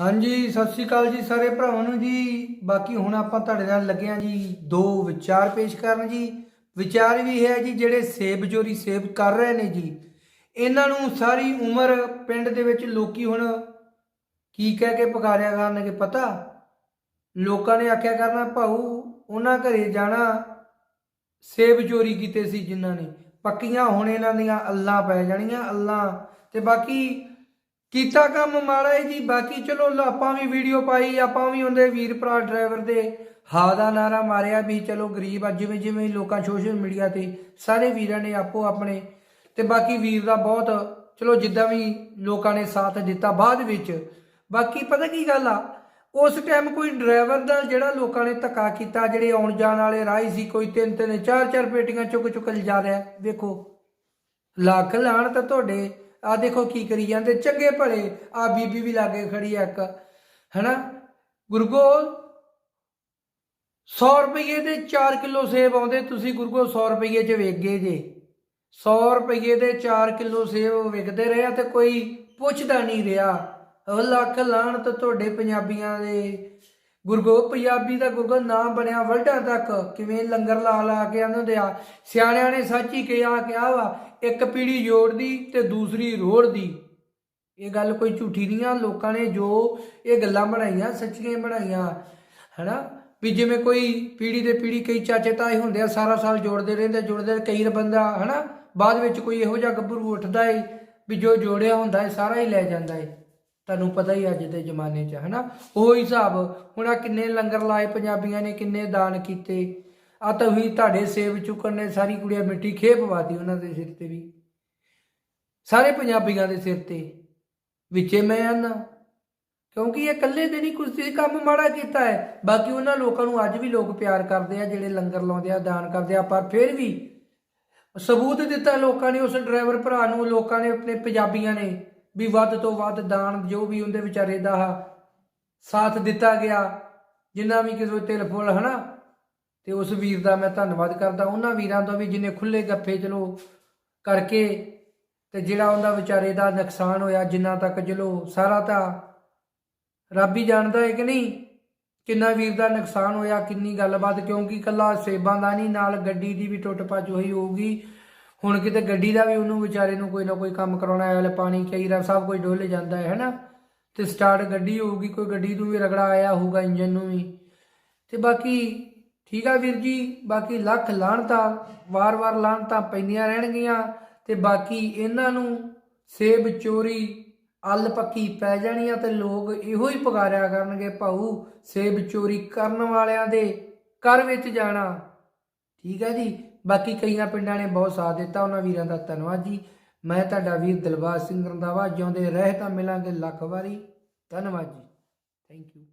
ਹਾਂਜੀ, ਸਤਿ ਸ਼੍ਰੀ ਅਕਾਲ ਜੀ ਸਾਰੇ ਭਰਾਵਾਂ ਨੂੰ ਜੀ। ਬਾਕੀ ਹੁਣ ਆਪਾਂ ਤੁਹਾਡੇ ਨਾਲ ਲੱਗੇ ਹਾਂ ਜੀ, ਦੋ ਵਿਚਾਰ ਪੇਸ਼ ਕਰਨ ਜੀ। ਵਿਚਾਰ ਵੀ ਹੈ ਜੀ, ਜਿਹੜੇ ਸੇਬ ਚੋਰੀ ਸੇਬ ਕਰ ਰਹੇ ਨੇ ਜੀ। ਇਹਨਾਂ ਨੂੰ ਸਾਰੀ ਉਮਰ ਪਿੰਡ ਦੇ ਵਿੱਚ ਲੋਕੀ ਹੁਣ ਕੀ ਕਹਿ ਕੇ ਪਕਾਰਿਆ ਕਰਨਗੇ ਪਤਾ? ਲੋਕਾਂ ਨੇ ਆਖਿਆ ਕਰਨਾ, ਭਾਊ, ਉਹਨਾਂ ਘਰੇ ਜਾਣਾ ਸੇਬ ਚੋਰੀ ਕੀਤੇ ਸੀ ਜਿਨ੍ਹਾਂ ਨੇ। ਪੱਕੀਆਂ ਹੁਣ ਇਹਨਾਂ ਦੀਆਂ ਅੱਲਾਂ ਪੈ ਜਾਣੀਆਂ, ਅੱਲਾਂ। ਤੇ ਬਾਕੀ ਕੀਤਾ ਕੰਮ ਮਾੜਾ ਜੀ, ਬਾਕੀ ਚਲੋ ਆਪਾਂ ਵੀ ਵੀਡੀਓ ਪਾਈ, ਆਪਾਂ ਵੀ ਉਹਦੇ ਵੀਰ ਭਰਾ ਡਰਾਈਵਰ ਦੇ ਹਾ ਦਾ ਨਾਰਾ ਮਾਰਿਆ ਵੀ ਚਲੋ ਗਰੀਬ ਆ, ਜਿਵੇਂ ਜਿਵੇਂ ਲੋਕਾਂ ਸੋਸ਼ਲ ਮੀਡੀਆ ਤੇ ਸਾਰੇ ਵੀਰਾਂ ਨੇ ਆਪੋ ਆਪਣੇ ਤੇ ਬਾਕੀ ਵੀਰ ਦਾ ਬਹੁਤ, ਚਲੋ ਜਿੱਦਾਂ ਵੀ ਲੋਕਾਂ ਨੇ ਸਾਥ ਦਿੱਤਾ ਬਾਅਦ ਵਿੱਚ। ਬਾਕੀ ਪਤਾ ਕੀ ਗੱਲ ਆ, ਉਸ ਟਾਈਮ ਕੋਈ ਡਰਾਈਵਰ ਦਾ ਜਿਹੜਾ ਲੋਕਾਂ ਨੇ ਧੱਕਾ ਕੀਤਾ, ਜਿਹੜੇ ਆਉਣ ਜਾਣ ਵਾਲੇ ਰਾਹੀ ਸੀ, ਕੋਈ ਤਿੰਨ ਤਿੰਨ, ਚਾਰ ਚਾਰ ਪੇਟੀਆਂ ਚੁੱਕ ਚੁੱਕ ਲਿਜਾ ਰਿਹਾ, ਵੇਖੋ। ਲੱਖ ਲਾਣ ਤਾਂ ਤੁਹਾਡੇ ਆ ਦੇਖੋ ਕੀ ਕਰੀ ਜਾਂਦੇ, ਚੰਗੇ ਭਲੇ ਆ ਬੀਬੀ ਵੀ ਲਾਗੇ ਖੜੀ ਆ ਇੱਕ, ਹੈਨਾ? ਗੁਰਗੋਲ 100 ਰੁਪਏ ਦੇ 4 ਕਿਲੋ ਸੇਬ ਆਉਂਦੇ, ਤੁਸੀਂ ਗੁਰਗੋਲ 100 ਰੁਪਏ ਚ ਵੇਚ ਗਏ ਜੇ। 100 ਰੁਪਏ ਦੇ 4 ਕਿਲੋ ਸੇਬ ਵਿਕਦੇ ਰਹੇ ਆ ਤੇ ਕੋਈ ਪੁੱਛਦਾ ਨਹੀਂ ਰਿਹਾ। ਉਹ ਲੱਖ ਲਾਣ ਤਾਂ ਤੁਹਾਡੇ ਪੰਜਾਬੀਆਂ ਦੇ ਗੁਰਗੋ ਪੰਜਾਬੀ ਦਾ ਗੁਰਗੋ ਨਾਮ ਬਣਿਆ ਵਰਲਡਾਂ ਤੱਕ। ਕਿਵੇਂ ਲੰਗਰ ਲਾ ਲਾ ਕੇ ਆਂਦੇ ਹੁੰਦੇ ਆ। ਸਿਆਣਿਆਂ ਨੇ ਸੱਚ ਹੀ ਕਿਹਾ ਕਿਹਾ ਵਾ, ਇੱਕ ਪੀੜੀ ਜੋੜਦੀ ਤੇ ਦੂਸਰੀ ਰੋੜਦੀ। ਇਹ ਗੱਲ ਕੋਈ ਝੂਠੀ ਨਹੀਂ ਆ। ਲੋਕਾਂ ਨੇ ਜੋ ਇਹ ਗੱਲਾਂ ਬਣਾਈਆਂ, ਸੱਚੀਆਂ ਹੀ ਬਣਾਈਆਂ, ਹੈਨਾ? ਵੀ ਜਿਵੇਂ ਕੋਈ ਪੀੜੀ ਦੇ ਪੀੜੀ ਕਈ ਚਾਚੇ ਤਾਏ ਹੁੰਦੇ ਆ, ਸਾਰਾ ਸਾਲ ਜੋੜਦੇ ਰਹਿੰਦੇ, ਜੋੜਦੇ ਕਈ ਬੰਦਾ, ਹੈਨਾ? ਬਾਅਦ ਵਿੱਚ ਕੋਈ ਇਹੋ ਜਿਹਾ ਗੱਭਰੂ ਉੱਠਦਾ ਏ, ਵੀ ਜੋ ਜੋੜਿਆ ਹੁੰਦਾ ਏ, ਸਾਰਾ ਹੀ ਲੈ ਜਾਂਦਾ ਏ। ਤੁਹਾਨੂੰ ਪਤਾ ਹੀ ਅੱਜ ਦੇ ਜ਼ਮਾਨੇ 'ਚ, ਹੈਨਾ? ਉਹ ਹਿਸਾਬ, ਹੁਣ ਆ ਕਿੰਨੇ ਲੰਗਰ ਲਾਏ ਪੰਜਾਬੀਆਂ ਨੇ, ਕਿੰਨੇ ਦਾਨ ਕੀਤੇ। ਆ ਤਾਂ ਤੁਹਾਡੇ ਸੇਬ ਚੁੱਕਣ ਨੇ, ਸਾਰੀ ਕੁੜੀਆਂ ਮਿੱਟੀ ਖੇਪ ਪਾਤੀ ਉਹਨਾਂ ਦੇ ਸਿਰ ਤੇ ਵੀ। ਸਾਰੇ ਪੰਜਾਬੀਆਂ ਦੇ ਸਿਰ ਤੇ। ਵਿੱਚੇ ਮੈਂ ਆਨਾ। ਕਿਉਂਕਿ ਇਹ ਇਕੱਲੇ ਦੇ ਨਹੀਂ ਕੁਝ ਕੰਮ ਮਾੜਾ ਕੀਤਾ ਹੈ। ਬਾਕੀ ਉਹਨਾਂ ਲੋਕਾਂ ਨੂੰ ਅੱਜ ਵੀ ਲੋਕ ਪਿਆਰ ਕਰਦੇ ਆ, ਜਿਹੜੇ ਲੰਗਰ ਲਾਉਂਦੇ ਆ, ਦਾਨ ਕਰਦੇ ਆ। ਪਰ ਫਿਰ ਵੀ ਸਬੂਤ ਦਿੱਤਾ ਲੋਕਾਂ ਨੇ, ਉਸ ਡਰਾਈਵਰ ਭਰਾ ਨੂੰ, ਲੋਕਾਂ ਨੇ, ਆਪਣੇ ਪੰਜਾਬੀਆਂ ਨੇ। ਵੀ ਵੱਧ ਤੋਂ ਵੱਧ ਦਾਨ ਜੋ ਵੀ ਉਹਦੇ ਵਿਚਾਰੇ ਦਾ ਸਾਥ ਦਿੱਤਾ ਗਿਆ, ਜਿੰਨਾ ਵੀ ਕਿਸੇ ਤਿਲ ਫੁੱਲ, ਹਨਾ? ਤੇ ਉਸ ਵੀਰ ਦਾ ਮੈਂ ਧੰਨਵਾਦ ਕਰਦਾ। ਉਹਨਾਂ ਵੀਰਾਂ ਦਾ ਵੀ ਜਿਨੇ ਖੁੱਲੇ ਗੱਫੇ ਚਲੋ ਕਰਕੇ ਤੇ ਜਿਹੜਾ ਉਹਦਾ ਵਿਚਾਰੇ ਦਾ ਨੁਕਸਾਨ ਹੋਇਆ ਜਿੰਨਾ ਤੱਕ ਚਲੋ, ਸਾਰਾ ਤਾਂ ਰੱਬ ਹੀ ਜਾਣਦਾ ਹੈ ਕਿ ਨਹੀਂ? ਕਿੰਨਾ ਵੀਰ ਦਾ ਨੁਕਸਾਨ ਹੋਇਆ, ਕਿੰਨੀ ਗੱਲਬਾਤ, ਕਿਉਂਕਿ ਕੱਲਾ ਸੇਬਾਂ ਦਾ ਨਹੀਂ, ਨਾਲ ਗੱਡੀ ਦੀ ਵੀ ਟੁੱਟ ਭੱਜ ਹੋਈ ਹੋਊਗੀ। ਹੁਣ ਕਿਤੇ ਗੱਡੀ ਦਾ ਵੀ ਉਹਨੂੰ ਵਿਚਾਰੇ ਨੂੰ ਕੋਈ ਨਾ ਕੋਈ ਕੰਮ ਕਰਾਉਣਾ ਆਇਆ ਪਾਣੀ ਚਾਹੀਦਾ, ਸਭ ਕੁਝ ਡੋਲੇ ਜਾਂਦਾ ਹੈ, ਹੈਨਾ? ਤੇ ਸਟਾਰਟ ਗੱਡੀ ਹੋਊਗੀ, ਕੋਈ ਗੱਡੀ ਨੂੰ ਵੀ ਰਗੜਾ ਆਇਆ ਹੋਊਗਾ ਇੰਜਨ ਨੂੰ ਵੀ। ਤੇ ਬਾਕੀ ਠੀਕ ਆ ਵੀਰ ਜੀ, ਬਾਕੀ ਲੱਖ ਲਾਹਣਤਾਂ ਵਾਰ-ਵਾਰ ਲਾਹਣਤਾਂ ਪੈਂਦੀਆਂ ਰਹਿਣਗੀਆਂ ਤੇ ਬਾਕੀ ਇਹਨਾਂ ਨੂੰ ਸੇਬ ਚੋਰੀ, ਅੱਲ ਪੱਕੀ ਪੈ ਜਾਣੀ ਆ ਤੇ ਲੋਕ ਇਹੋ ਹੀ ਪੁਕਾਰਿਆ ਕਰਨਗੇ, ਭਾਊ ਸੇਬ ਚੋਰੀ ਕਰਨ ਵਾਲਿਆਂ ਦੇ ਘਰ ਵਿੱਚ ਜਾਣਾ। ਠੀਕ ਹੈ ਜੀ। ਬਾਕੀ ਕਈਆਂ ਪਿੰਡਾਂ ਨੇ ਬਹੁਤ ਸਾਥ ਦਿੱਤਾ, ਉਹਨਾਂ ਵੀਰਾਂ ਦਾ ਧੰਨਵਾਦ ਜੀ। ਮੈਂ ਤੁਹਾਡਾ ਵੀਰ ਦਿਲਬਾਗ ਸਿੰਘ ਰੰਧਾਵਾ, ਜਿਉਂਦੇ ਰਹਿ ਤਾਂ ਮਿਲਾਂਗੇ ਲੱਖ ਵਾਰੀ। ਧੰਨਵਾਦ ਜੀ। Thank you